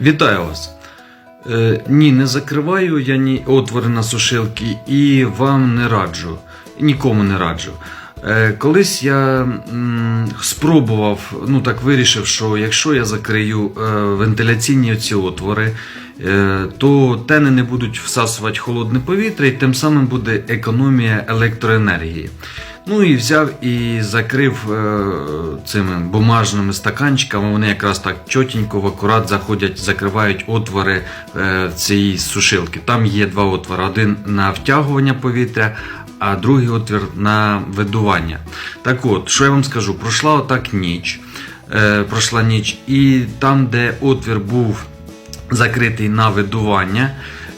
Вітаю вас. Е, ні, не закриваю я ні отвори на сушилки і вам не раджу. Нікому не раджу. Е, колись я м, спробував, ну так вирішив, що якщо я закрию е, вентиляційні ці отвори, е, то тени не будуть всасувати холодне повітря, і тим самим буде економія електроенергії. Ну і взяв і закрив е, цими бумажними стаканчиками. Вони якраз так чотенько, в акурат заходять, закривають отвори е, цієї сушилки. Там є два отвори: один на втягування повітря, а другий отвір на видування. Так от, що я вам скажу, пройшла отак ніч. Е, пройшла ніч, і там, де отвір був закритий на видування.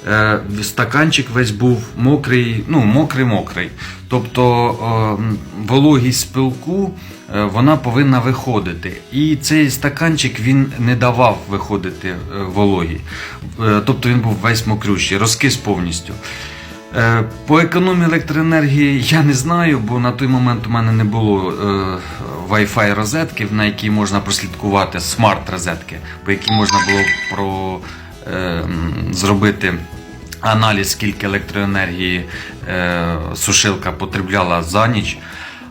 Е, Стаканчик весь був мокрий, ну мокрий-мокрий. Тобто е, вологість пилку е, вона повинна виходити. І цей стаканчик він не давав виходити вологі. Тобто він був весь мокрющий, розкис повністю. По економії електроенергії я не знаю, бо на той момент у мене не було Wi-Fi розетки, на якій можна прослідкувати смарт розетки, по якій можна було про, е, зробити аналіз, скільки електроенергії е, сушилка потребляла за ніч.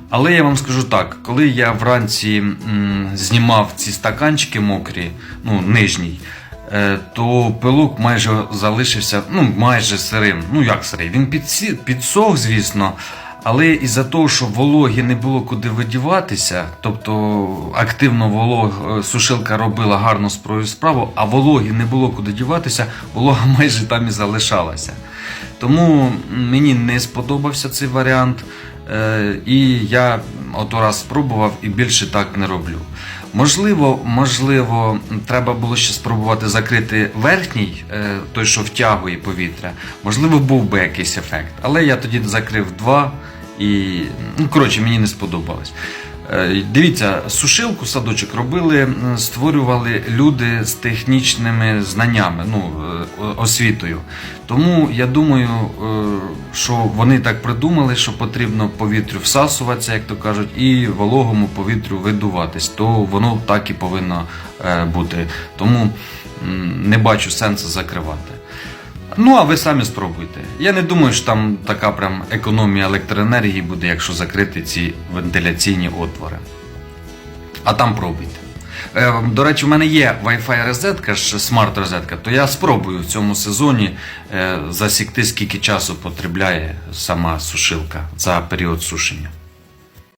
Але я вам скажу так, коли я вранці м, знімав ці стаканчики мокрі, ну нижній, е, то пилок майже залишився ну, майже сирим. Ну як сирий? Він підсох, звісно. Але із-за того, що вологі не було куди видіватися, тобто активно волог, е, сушилка робила гарну справу, а вологі не було куди діватися, волога майже там і залишалася. Тому мені не сподобався цей варіант. Е, і я ото раз спробував і більше так не роблю. Можливо, можливо, треба було ще спробувати закрити верхній, е, той, що втягує повітря. Можливо, був би якийсь ефект. Але я тоді закрив два і, ну, коротше, мені не сподобалось. Е, Дивіться, сушилку садочок робили, створювали люди з технічними знаннями, ну, е, освітою. Тому я думаю, е, що вони так придумали, що потрібно повітрю всасуватися, як то кажуть, і вологому повітрю видуватись. То воно так і повинно бути. Тому не бачу сенсу закривати. Ну, а ви самі спробуйте. Я не думаю, що там така прям економія електроенергії буде, якщо закрити ці вентиляційні отвори. А там пробуйте. Е, До речі, в мене є Wi-Fi розетка, смарт розетка, то я спробую в цьому сезоні е, засікти, скільки часу потребляє сама сушилка за період сушення.